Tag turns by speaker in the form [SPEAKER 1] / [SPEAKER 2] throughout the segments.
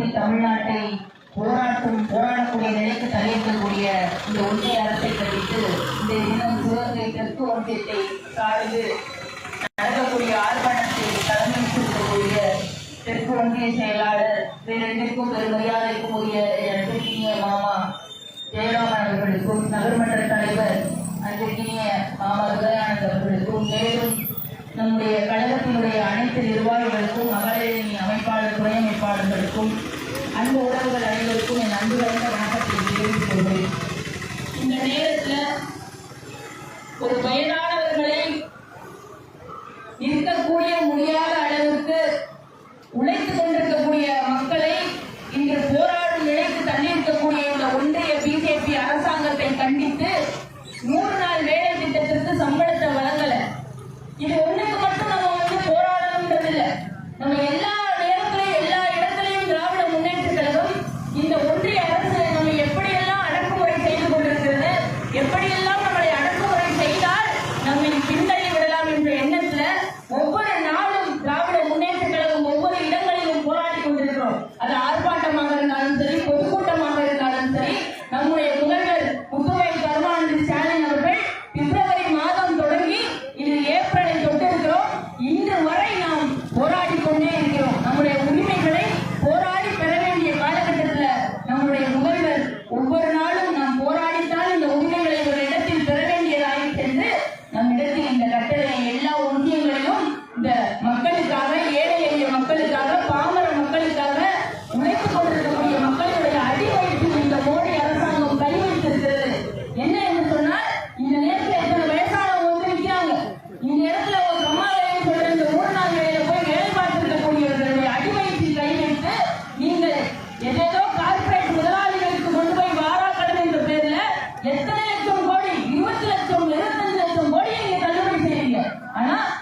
[SPEAKER 1] திருப்பி தமிழ்நாட்டை போராட்டும் போராடக்கூடிய நிலைக்கு தள்ளியிருக்கக்கூடிய இந்த ஒன்றிய அரசை கண்டித்து இந்த தினம் சிவகங்கை தெற்கு ஒன்றியத்தை சார்ந்து நடக்கக்கூடிய ஆர்ப்பாட்டத்தை தலைமை கொடுக்கக்கூடிய தெற்கு ஒன்றிய செயலாளர் பேரண்டிற்கும் பெருமரியாதைக்குரிய அன்பிற்கினிய மாமா ஜெயராமன் அவர்களுக்கும் நகர்மன்ற தலைவர் அன்பிற்கினிய மாமா உதயானந்த் அவர்களுக்கும் மேலும் நம்முடைய கழகத்தினுடைய அனைத்து நிர்வாகிகளுக்கும் மகளிரின் அமைப்பாளர் துணை அமைப்பாளர்களுக்கும் அன்பு உறவுகள் அனைவருக்கும் என் அன்பு வளர்ந்த வணக்கத்தை தெரிவித்துக் இந்த நேரத்தில் ஒரு வயதானவர்களை இருக்கக்கூடிய முடியாத அளவிற்கு உழைத்து கொண்டிருக்கக்கூடிய மக்களை இன்று போராடும் நிலைக்கு தள்ளியிருக்கக்கூடிய இந்த ஒன்றிய பிஜேபி அரசாங்கத்தை கண்டித்து நூறு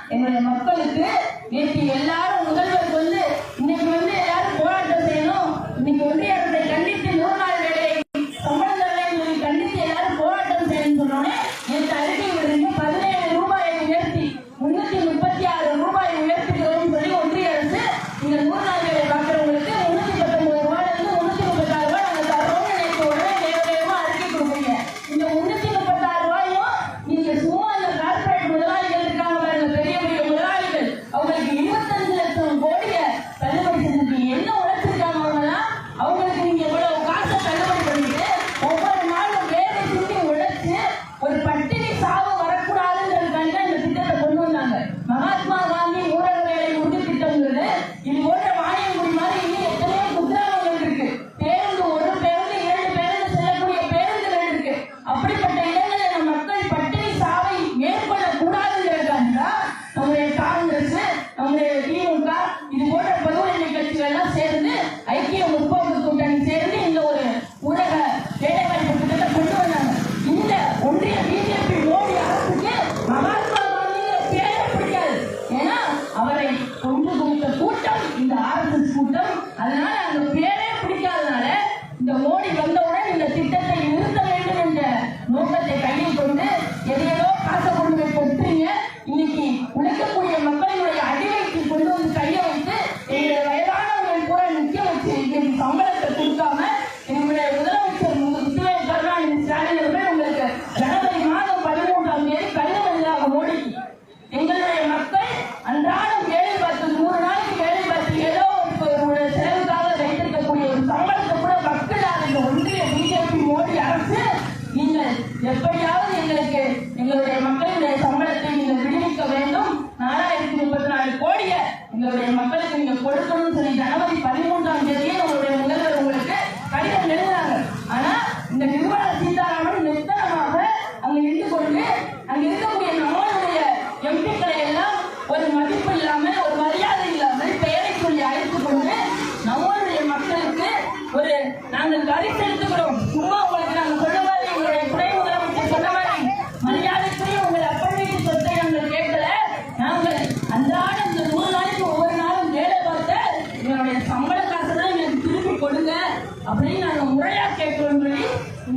[SPEAKER 1] எங்களுடைய மக்களுக்கு நேற்று எல்லாரும் ஐக்கிய முற்போக்கு கூட்டணி சேர்ந்து இந்த ஒரு ஊரக வேலைவாய்ப்பு திட்டத்தை கொண்டு வந்தாங்க. இந்த ஒன்றிய பிஜேபி மோடி அரசுக்கு மகாத்மா காந்திங்கிற பேரை பிடிக்காது. ஏன்னா அவரை கொண்டு கொடுத்த கூட்டம் இந்த ஆர்எஸ்எஸ் கூட்டம் அதனால அந்த பேரே பிடிக்காதனால இந்த மோடி வந்த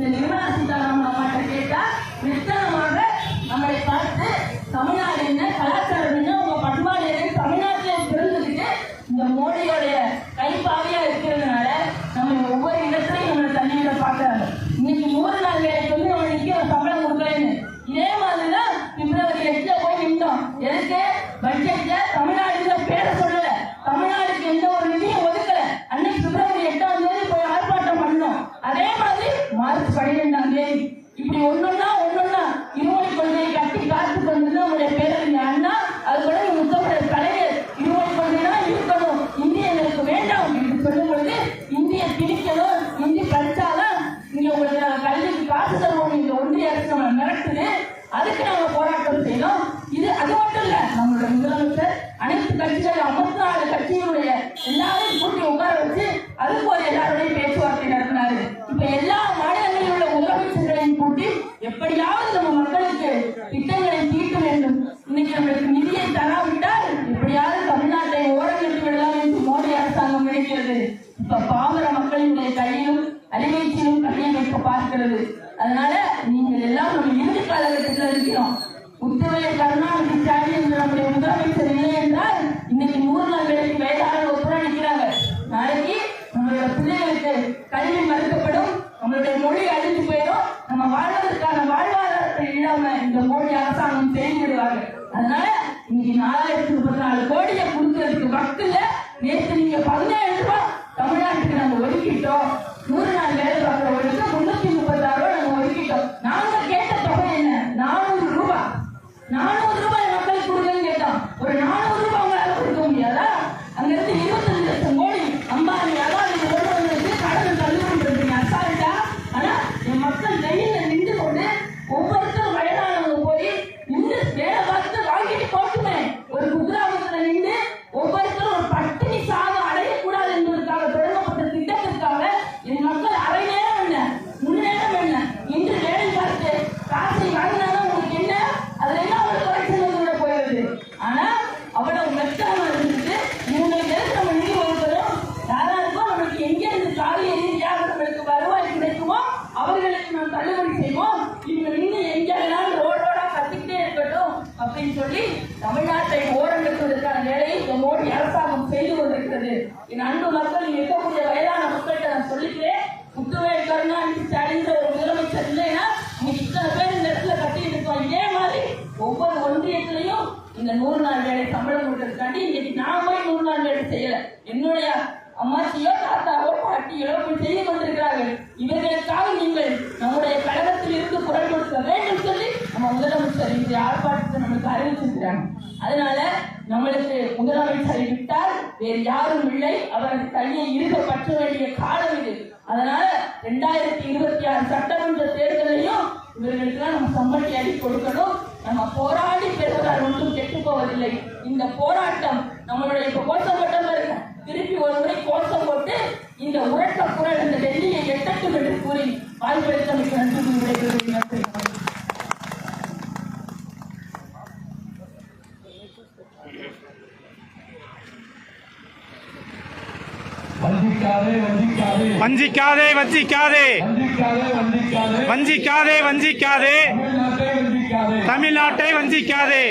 [SPEAKER 1] இந்த நிர்மலா சீதாராமன் அம்மாட்ட கேட்டா நிச்சயமாக நம்மளை பார்த்து தமிழ்நாடு என்ன கலாச்சாரம் என்ன உங்க பண்பாடு என்ன தமிழ்நாட்டிலே பிறந்துக்கிட்டு இந்த மோடியோடைய கைப்பாவியா இருக்கிறதுனால நம்ம ஒவ்வொரு இடத்துலையும் நம்ம தண்ணியோட பார்க்கிறாங்க. இன்னைக்கு நூறு நாள் வேலைக்கு வந்து நம்ம நிக்க சம்பளம் கொடுக்கலன்னு. இதே மாதிரிதான் பிப்ரவரி எட்டுல போய் நின்றோம். எதுக்கு? பட்ஜெட்ல அனைத்து கட்சிகள் ஐம்பத்தி நாலு கட்சியினுடைய எல்லாரையும் கூட்டி உட்கார வச்சு அதுக்கு ஒரு எல்லாருடையும் பேச்சுவார்த்தை நடத்தினாரு. இப்ப எல்லா மாநிலங்களில் உள்ள முதலமைச்சர்களையும் கூட்டி எப்படியாவது நம்ம மக்களுக்கு திட்டங்களை தீட்ட வேண்டும். இன்னைக்கு நம்மளுக்கு நிதியை தராவிட்டால் எப்படியாவது தமிழ்நாட்டை ஓரங்கட்டி விடலாம் என்று மோடி அரசாங்கம் நினைக்கிறது. இப்ப பாமர மக்களினுடைய கையிலும் அலைவீச்சிலும் கையை வைக்க பார்க்கிறது. அதனால நீங்கள் எல்லாம் நம்ம இறுதி காலகட்டத்தில் இருக்கிறோம் உத்தரவை கருணா ஸ்டாலின் என்ற நம்முடைய முதலமைச்சர் இல்லை என்றால் இன்னைக்கு நூறு நாள் வேலைக்கு வயதான ஒப்புரா நிற்கிறாங்க நாளைக்கு நம்மளோட பிள்ளைகளுக்கு கல்வி மறுக்கப்படும் நம்மளுடைய மொழி அழிஞ்சு போயிடும் நம்ம வாழ்வதற்கான வாழ்வாதாரத்தை இல்லாம இந்த மோடி அரசாங்கம் செய்து விடுவாங்க அதனால இன்னைக்கு நாலாயிரத்தி முப்பத்தி நாலு கோடியை கொடுக்கறதுக்கு வக்கில்ல நேற்று நீங்க பதினேழு ரூபாய் தமிழ்நாட்டுக்கு நம்ம ஒதுக்கிட்டோம். நூறு அப்படின்னு சொல்லி தமிழ்நாட்டை ஓரங்கட்டுவதற்கான வேலையை இந்த மோடி அரசாங்கம் செய்து கொண்டிருக்கிறது. என் அன்பு மக்கள் இருக்கக்கூடிய வயதான மக்கள்கிட்ட நான் சொல்லிக்கிறேன். முத்துவேல் கருணாநிதி ஸ்டாலின் ஒரு முதலமைச்சர் இல்லைன்னா இன்னைக்கு இத்தனை பேர் இந்த இடத்துல கட்டிட்டு இருக்கோம் இதே மாதிரி ஒவ்வொரு ஒன்றியத்திலையும் இந்த நூறு நாள் வேலை சம்பளம் கொடுக்கறதுக்காண்டி இன்னைக்கு நான் போய் நூறு நாள் வேலை செய்யல. என்னுடைய அம்மாச்சியோ தாத்தாவோ பாட்டியோ போய் செய்து கொண்டிருக்கிறார்கள். இவர்களுக்காக நீங்கள் நம்முடைய கழகத்தில் இருந்து குரல் கொடுக்க வேண்டும் சொல்லி நம்ம முதலமைச்சர் இந்த ஆர்ப்பாட்டத்தை நம்மளுக்கு அறிவிச்சிருக்கிறாங்க அதனால நம்மளுக்கு முதலமைச்சரை விட்டால் வேறு யாரும் இல்லை. அவரது தனியை இருக பற்ற வேண்டிய காலம் இது. அதனால ரெண்டாயிரத்தி இருபத்தி ஆறு சட்டமன்ற தேர்தலையும் இவர்களுக்கெல்லாம் நம்ம சம்மட்டி அடி கொடுக்கணும். நம்ம போராடி பெறுவதால் ஒன்றும் கெட்டு போவதில்லை. இந்த போராட்டம் நம்மளுடைய இப்ப கோஷம் போட்ட இருக்க திருப்பி ஒரு முறை கோஷம் போட்டு இந்த உரட்ட குரல் இந்த டெல்லியை எட்டட்டும் என்று கூறி வாய்ப்பளித்தமைக்கு நன்றி விடைபெறுகிறேன்.
[SPEAKER 2] வஞ்சிக்காதே வஞ்சிக்காதே.
[SPEAKER 3] வஞ்சிக்காதே
[SPEAKER 2] வஞ்சிக்காதே.
[SPEAKER 3] தமிழ்நாட்டை வஞ்சிக்காதே.